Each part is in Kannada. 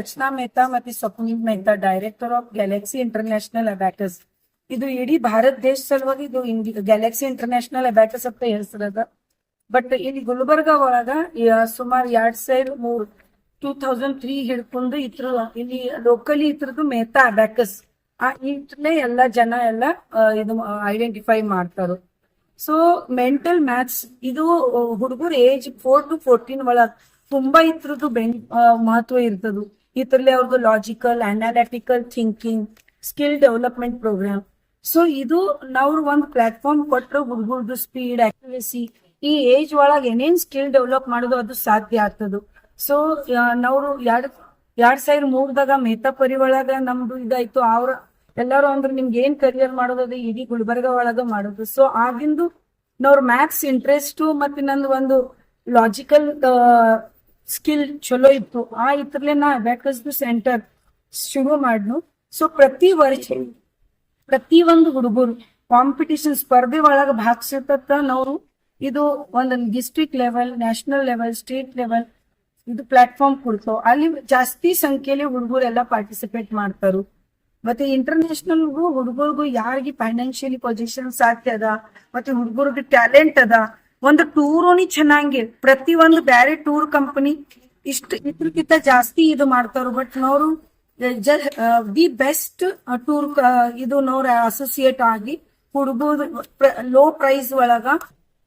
ರಚನಾ ಮೆಹ್ತಾ ಮತ್ತೆ Swapnil Mehta director of Galaxy International Abacus ಇದು ಇಡೀ ಭಾರತ ದೇಶ ಸಲುವಾಗಿ ಇದು ಗ್ಯಾಲಕ್ಸಿ ಇಂಟರ್ನ್ಯಾಷನಲ್ ಅಬ್ಯಾಕಸ್ ಅಂತ ಹೆಸರದ ಬಟ್ ಇಲ್ಲಿ ಗುಲ್ಬರ್ಗಾ ಒಳಗ ಸುಮಾರು ಎರಡ್ ಸಾವಿರ ಮೂರ್ ಟೂ ತೌಸಂಡ್ ತ್ರೀ ಹಿಡ್ಕೊಂಡು ಇದ್ರ, ಇಲ್ಲಿ ಲೋಕಲಿ ಇದ್ರದ್ದು ಮೆಹ್ತಾ ಅಬ್ಯಾಕಸ್ ಆ ಇದ್ರಲ್ಲೇ ಎಲ್ಲ ಜನ ಎಲ್ಲ ಇದು ಐಡೆಂಟಿಫೈ ಮಾಡ್ತಾರ. ಸೊ ಮೆಂಟಲ್ ಮ್ಯಾಥ್ಸ್ ಇದು, ಹುಡುಗರು ಏಜ್ ಫೋರ್ ಟು ಫೋರ್ಟೀನ್ ಒಳಗ್ ತುಂಬಾ ಇದ್ರದ್ದು ಬೆನ್ ಮಹತ್ವ ಮಹತ್ವ ಇದ್ರಲ್ಲಿ ಅವ್ರದ್ದು logical analytical thinking skill development programme so ಇದು ನಾವು ಒಂದು ಪ್ಲಾಟ್ಫಾರ್ಮ್ ಕೊಟ್ಟರು ಹುಡುಗರದು ಸ್ಪೀಡ್ ಆಕ್ಯುರಸಿ ಈ ಏಜ್ ಒಳಗೆ ಏನೇನ್ ಸ್ಕಿಲ್ ಡೆವಲಪ್ ಮಾಡೋದು ಅದು ಸಾಧ್ಯ ಆಗ್ತದ. ಸೊ ನಾವು ಎರಡ್ ಎರಡ್ ಸಾವಿರ ಮೂರ್ದಾಗ ಮೇತಾ ಪರಿ ಒಳಗ ನಮ್ದು ಇದಾಯ್ತು. ಅವ್ರ, ಎಲ್ಲಾರು ಅಂದ್ರೆ ನಿಮ್ಗೆ ಏನ್ ಕರಿಯರ್ ಮಾಡೋದು ಇಡೀ ಗುಲ್ಬರ್ಗ ಒಳಗ ಮಾಡೋದು. ಸೊ ಆಗಿಂದು ನಾವ್ರ ಮ್ಯಾಥ್ಸ್ ಇಂಟ್ರೆಸ್ಟ್ ಮತ್ತೆ ನಂದು ಒಂದು ಲಾಜಿಕಲ್ ಸ್ಕಿಲ್ ಚಲೋ ಇತ್ತು. ಆ ಇದ್ರಲ್ಲೇ ನಾ ಅಬ್ಯಾಕಸ್ದು ಸೆಂಟರ್ ಶುರು ಮಾಡ್ನು. ಸೊ ಪ್ರತಿ ವರ್ಷ, ಪ್ರತಿ ಒಂದು ಹುಡುಗರು ಕಾಂಪಿಟಿಷನ್ ಸ್ಪರ್ಧೆ ಒಳಗ ಭಾಗಿಸತ್ತ ನಾವು ಇದು ಒಂದು district level national level state level ಇದು ಪ್ಲಾಟ್ಫಾರ್ಮ್ ಕೊಡ್ತಾವ ಅಲ್ಲಿ ಜಾಸ್ತಿ ಸಂಖ್ಯೆಯಲ್ಲಿ ಹುಡುಗರು ಎಲ್ಲ ಪಾರ್ಟಿಸಿಪೇಟ್ ಮಾಡ್ತಾರು. ಮತ್ತೆ ಇಂಟರ್ನ್ಯಾಷನಲ್ಗೂ ಹುಡುಗರಿಗೂ ಯಾರಿಗೆ ಫೈನಾನ್ಷಿಯಲಿ ಪೊಸಿಷನ್ ಸಾಧ್ಯ ಅದ, ಮತ್ತೆ ಹುಡುಗರಿಗೆ ಟ್ಯಾಲೆಂಟ್ ಅದ ಒಂದು ಟೂರುನಿ ಚೆನ್ನಾಗಿ, ಪ್ರತಿ ಒಂದು ಬ್ಯಾರೆ ಟೂರ್ ಕಂಪನಿ ಇಷ್ಟು ಇದ್ರಕ್ಕಿಂತ ಜಾಸ್ತಿ ಇದು ಮಾಡ್ತಾರು ಬಟ್ ನೋರು ದಿ ಬೆಸ್ಟ್ ಟೂರ್ ಇದು ನೋರ್ ಅಸೋಸಿಯೇಟ್ ಆಗಿ ಹುಡುಗರು ಲೋ ಪ್ರೈಸ್ ಒಳಗ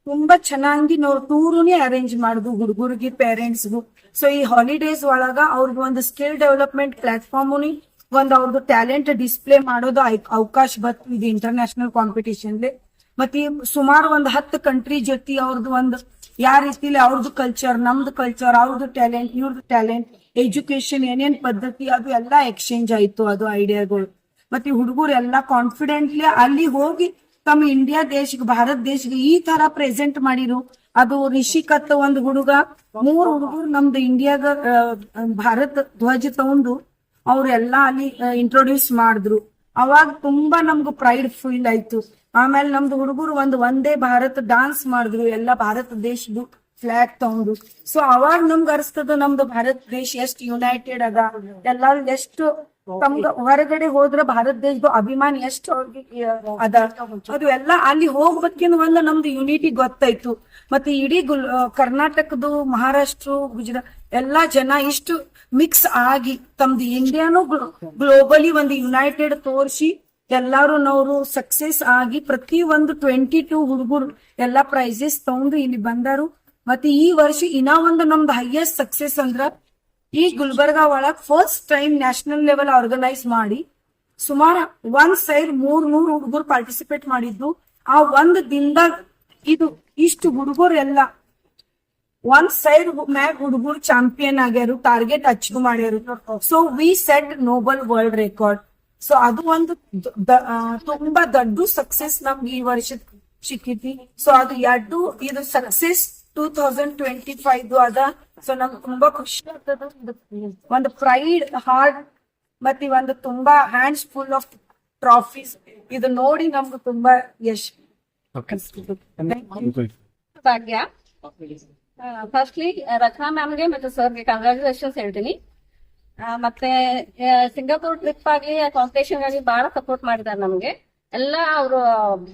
ತುಂಬಾ ಚೆನ್ನಾಗಿ ನಾವು ಟೂರುನೇ ಅರೇಂಜ್ ಮಾಡುದು ಹುಡುಗರಿಗೆ, ಪೇರೆಂಟ್ಸ್ಗೂ. ಸೊ ಈ ಹಾಲಿಡೇಸ್ ಒಳಗ ಅವ್ರಿಗೆ ಒಂದು ಸ್ಕಿಲ್ ಡೆವಲಪ್ಮೆಂಟ್ ಪ್ಲಾಟ್ಫಾರ್ಮ್ ಒಂದು ಅವ್ರದ್ದು ಟ್ಯಾಲೆಂಟ್ ಡಿಸ್ಪ್ಲೇ ಮಾಡೋದು ಅವಕಾಶ ಬತ್ತು ಇದು ಇಂಟರ್ನ್ಯಾಷನಲ್ ಕಾಂಪಿಟಿಷನ್ ಮತ್ತೆ ಸುಮಾರು ಒಂದ್ ಹತ್ತು ಕಂಟ್ರಿ ಜೊತೆ ಅವ್ರದ್ ಒಂದು ಯಾವ ರೀತಿಲಿ ಅವ್ರದ್ದು ಕಲ್ಚರ್ ನಮ್ದು ಕಲ್ಚರ್ ಅವ್ರದ್ದು ಟ್ಯಾಲೆಂಟ್ ಇವ್ರದ್ದು ಟ್ಯಾಲೆಂಟ್ ಎಜುಕೇಶನ್ ಏನೇನ್ ಪದ್ಧತಿ ಅದು ಎಲ್ಲಾ ಎಕ್ಸ್ಚೇಂಜ್ ಆಯ್ತು ಅದು ಐಡಿಯಾಗಳು ಮತ್ತೆ ಹುಡುಗರು ಎಲ್ಲಾ ಕಾನ್ಫಿಡೆಂಟ್ಲಿ ಅಲ್ಲಿ ಹೋಗಿ ತಮ್ಮ ಇಂಡಿಯಾ ದೇಶಕ್ಕೆ ಭಾರತ ದೇಶಕ್ಕೆ ಈ ತರ ಪ್ರೆಸೆಂಟ್ ಮಾಡಿರು. ಅದು ರಿಷಿಕತ್ ಒಂದು ಹುಡುಗ ಮೂರ್ ಹುಡುಗರು ನಮ್ದು ಇಂಡಿಯಾಗ ಆ, ಭಾರತ ಧ್ವಜ ತಗೊಂಡು ಅವ್ರೆಲ್ಲಾ ಅಲ್ಲಿ ಇಂಟ್ರೊಡ್ಯೂಸ್ ಮಾಡಿದ್ರು. ಅವಾಗ ತುಂಬಾ ನಮ್ಗ ಪ್ರೈಡ್ ಫೀಲ್ ಆಯ್ತು. ಆಮೇಲೆ ನಮ್ದು ಹುಡುಗರು ಒಂದು ಒಂದೇ ಭಾರತ ಡಾನ್ಸ್ ಮಾಡಿದ್ರು, ಎಲ್ಲ ಭಾರತ ದೇಶದ್ದು ಫ್ಲಾಗ್ ತಗೊಂಡು. ಸೊ ಅವಾಗ ನಮ್ಗೆ ಅನಿಸ್ತದ ನಮ್ದು ಭಾರತ ದೇಶ ಎಷ್ಟು ಯುನೈಟೆಡ್ ಅದ ಎಲ್ಲ ಎಷ್ಟು ತಮ್ಗ ಹೊರಗಡೆ ಹೋದ್ರ ಭಾರತ ದೇಶದ ಅಭಿಮಾನ ಎಷ್ಟು ಅವ್ರಿಗೆ ಅದ. ಅದು ಎಲ್ಲ ಅಲ್ಲಿ ಹೋಗ್ಬೇಕಿನ ಒಂದು ನಮ್ದು ಯುನಿಟಿ ಗೊತ್ತಾಯ್ತು. ಮತ್ತೆ ಇಡೀ ಕರ್ನಾಟಕದ್ದು ಮಹಾರಾಷ್ಟ್ರ, ಗುಜರಾತ್, ಎಲ್ಲಾ ಜನ ಇಷ್ಟು ಮಿಕ್ಸ್ ಆಗಿ ತಮ್ದು ಇಂಡಿಯಾನು ಗ್ಲೋಬಲಿ ಒಂದು ಯುನೈಟೆಡ್ ತೋರಿಸಿ ಎಲ್ಲಾರು ನವರು ಸಕ್ಸೆಸ್ ಆಗಿ ಪ್ರತಿ ಒಂದು ಟ್ವೆಂಟಿ ಟೂ ಹುಡುಗರು ಎಲ್ಲಾ ಪ್ರೈಸಸ್ ತಗೊಂಡು ಇಲ್ಲಿ ಬಂದಾರು. ಮತ್ತೆ ಈ ವರ್ಷ ಇನ್ನ ಒಂದು ನಮ್ದು ಹೈಯೆಸ್ಟ್ ಸಕ್ಸೆಸ್ ಅಂದ್ರ ಈ ಗುಲ್ಬರ್ಗಾ ಒಳಗ್ first time national level organise ಮಾಡಿ ಸುಮಾರು ಒಂದ್ ಸೈಡ್ ಮೂರ್ ನೂರ್ ಹುಡುಗರು ಪಾರ್ಟಿಸಿಪೇಟ್ ಮಾಡಿದ್ದು. ಆ ಒಂದ್ ದಿನದಾಗ ಇದು ಇಷ್ಟು ಹುಡುಗರು ಎಲ್ಲ ಒಂದ್ ಸೈಡ್ ಮ್ಯಾಗ್ ಹುಡುಗರು ಚಾಂಪಿಯನ್ ಆಗ್ಯಾರು target achieve ಮಾಡ್ಯಾರು so we set Nobel world record so ಅದು ಒಂದು ತುಂಬಾ ದೊಡ್ಡ ಸಕ್ಸಸ್ ನಮ್ಗೆ ಈ ವರ್ಷ ಸಿಕ್ಕಿತಿ ಸೊ ಅದು ಎರಡು ಇದು success two thousand twenty five ಅದ ಸೊ ನಮ್ಗೆ ತುಂಬಾ ಖುಷಿ ಆಗ್ತದ ಒಂದು ಪ್ರೈಡ್ ಹಾರ್ಟ್ ಮತ್ತೆ ಒಂದು ತುಂಬಾ ಹ್ಯಾಂಡ್ಸ್ ಫುಲ್ ಆಫ್ ಟ್ರಾಫೀಸ್ ಇದು ನೋಡಿ ನಮ್ಗೆ ತುಂಬಾ ಯಶ್ ಭಾಗ್ಯ ಫಸ್ಟ್ಲಿ ರಚನಾ ಮ್ಯಾಮ್ಗೆ ಮತ್ತೆ ಸರ್ಗೆ ಕಂಗ್ರಾಚುಲೇಷನ್ಸ್ ಹೇಳ್ತೀನಿ. ಮತ್ತೆ ಸಿಂಗಾಪುರ್ ಟ್ರಿಪ್ ಆಗ್ಲಿ ಕಾಂಪಿಟೇಷನ್ ಆಗಿ ಬಹಳ ಸಪೋರ್ಟ್ ಮಾಡಿದ್ದಾರೆ ನಮ್ಗೆ. ಎಲ್ಲ ಅವರು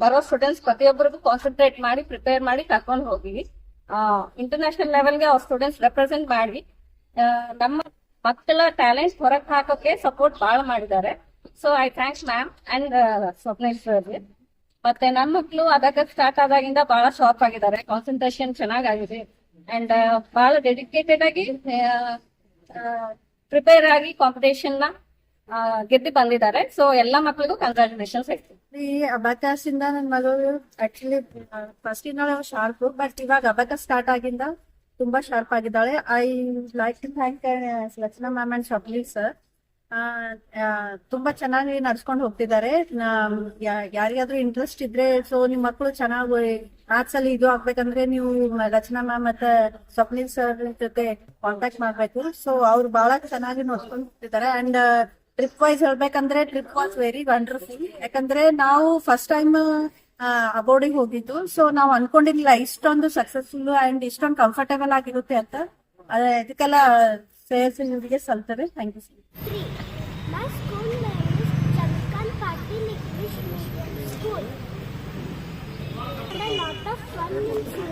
ಬರೋ ಸ್ಟೂಡೆಂಟ್ಸ್ ಪ್ರತಿಯೊಬ್ಬರಿಗೂ ಕಾನ್ಸಂಟ್ರೇಟ್ ಮಾಡಿ ಪ್ರಿಪೇರ್ ಮಾಡಿ ಕರ್ಕೊಂಡು ಹೋಗಿ ಇಂಟರ್ನ್ಯಾಷನಲ್ ಲೆವೆಲ್ಗೆ ಅವ್ರ ಸ್ಟೂಡೆಂಟ್ಸ್ ರೆಪ್ರೆಸೆಂಟ್ ಮಾಡಿ. ನಮ್ಮ ಮಕ್ಕಳ ಟ್ಯಾಲೆಂಟ್ ಹೊರಗೆ ಹಾಕೋಕೆ ಸಪೋರ್ಟ್ ಬಹಳ ಮಾಡಿದ್ದಾರೆ. So I thanks ma'am and Swapnesh ಮತ್ತೆ ನನ್ನ ಮಕ್ಕಳು ಅದಕ್ಕೆ ಸ್ಟಾರ್ಟ್ ಆದಾಗಿಂದ ಬಹಳ ಶಾರ್ಪ್ ಆಗಿದ್ದಾರೆ. ಕಾನ್ಸಂಟ್ರೇಷನ್ ಚೆನ್ನಾಗಾಗಿದೆ. ಅಂಡ್ ಬಹಳ ಡೆಡಿಕೇಟೆಡ್ ಆಗಿ ಪ್ರಿಪೇರ್ ಆಗಿ ಕಾಂಪಿಟೇಷನ್ನ ಗೆದ್ದು ಬಂದಿದ್ದಾರೆ. ಸೊ ಎಲ್ಲಾ ಮಕ್ಕಳಿಗೂ ಕಂಗ್ರಾಚುಲೇಷನ್ಸ್ ಹೇಳ್ತೀನಿ. ಈ ಅಬಕಾಸ್ ಇಂದ ನನ್ನ ಮಗಳು ಆಕ್ಚುಲಿ ಫಸ್ಟ್ ಇಂದ ಶಾರ್ಪ್ ಬಟ್ ಇವಾಗ ಅಬಕಾಸ್ ಸ್ಟಾರ್ಟ್ ಆಗಿಂದ ತುಂಬಾ ಶಾರ್ಪ್ ಆಗಿದ್ದಾಳೆ. I like to thank Lakshmana ma'am and Swapnil sir ತುಂಬಾ ಚೆನ್ನಾಗಿ ನಡ್ಸ್ಕೊಂಡು ಹೋಗ್ತಿದ್ದಾರೆ. ಯಾರಿಗಾದ್ರೂ ಇಂಟ್ರೆಸ್ಟ್ ಇದ್ರೆ ಸೊ ನಿಮ್ ಮಕ್ಕಳು ಚೆನ್ನಾಗಿ ಮ್ಯಾಥ್ಸ್ ಅಲ್ಲಿ ಇದು ಆಗ್ಬೇಕಂದ್ರೆ ನೀವು ರಚನಾ ಮ್ಯಾಮ್ ಮತ್ತೆ ಸ್ವಪ್ನಿಲ್ ಸರ್ ಜೊತೆ ಕಾಂಟ್ಯಾಕ್ಟ್ ಮಾಡ್ಬೇಕು. ಸೊ ಅವ್ರು ಬಹಳ ಚೆನ್ನಾಗಿ ನೋಡ್ಕೊಂಡು ಹೋಗ್ತಿದ್ದಾರೆ ಅಂಡ್ ಟ್ರಿಪ್ ವೈಸ್ ಹೇಳ್ಬೇಕಂದ್ರೆ ಟ್ರಿಪ್ ವಾಸ್ ವೆರಿ ವಂಡರ್ಫುಲ್ ಯಾಕಂದ್ರೆ ನಾವು ಫಸ್ಟ್ ಟೈಮ್ ಅಬೋರ್ಡಿಗೆ ಹೋಗಿದ್ದು. ಸೊ ನಾವು ಅನ್ಕೊಂಡಿರ್ಲಿಲ್ಲ ಇಷ್ಟೊಂದು ಸಕ್ಸಸ್ಫುಲ್ ಅಂಡ್ ಇಷ್ಟೊಂದು ಕಂಫರ್ಟೇಬಲ್ ಆಗಿರುತ್ತೆ ಅಂತ. ಇದಕ್ಕೆಲ್ಲ ಸೇಲ್ಸ್ ನಿಮಗೆ ಸಲ್ತಾರೆ thank you sir Thank you.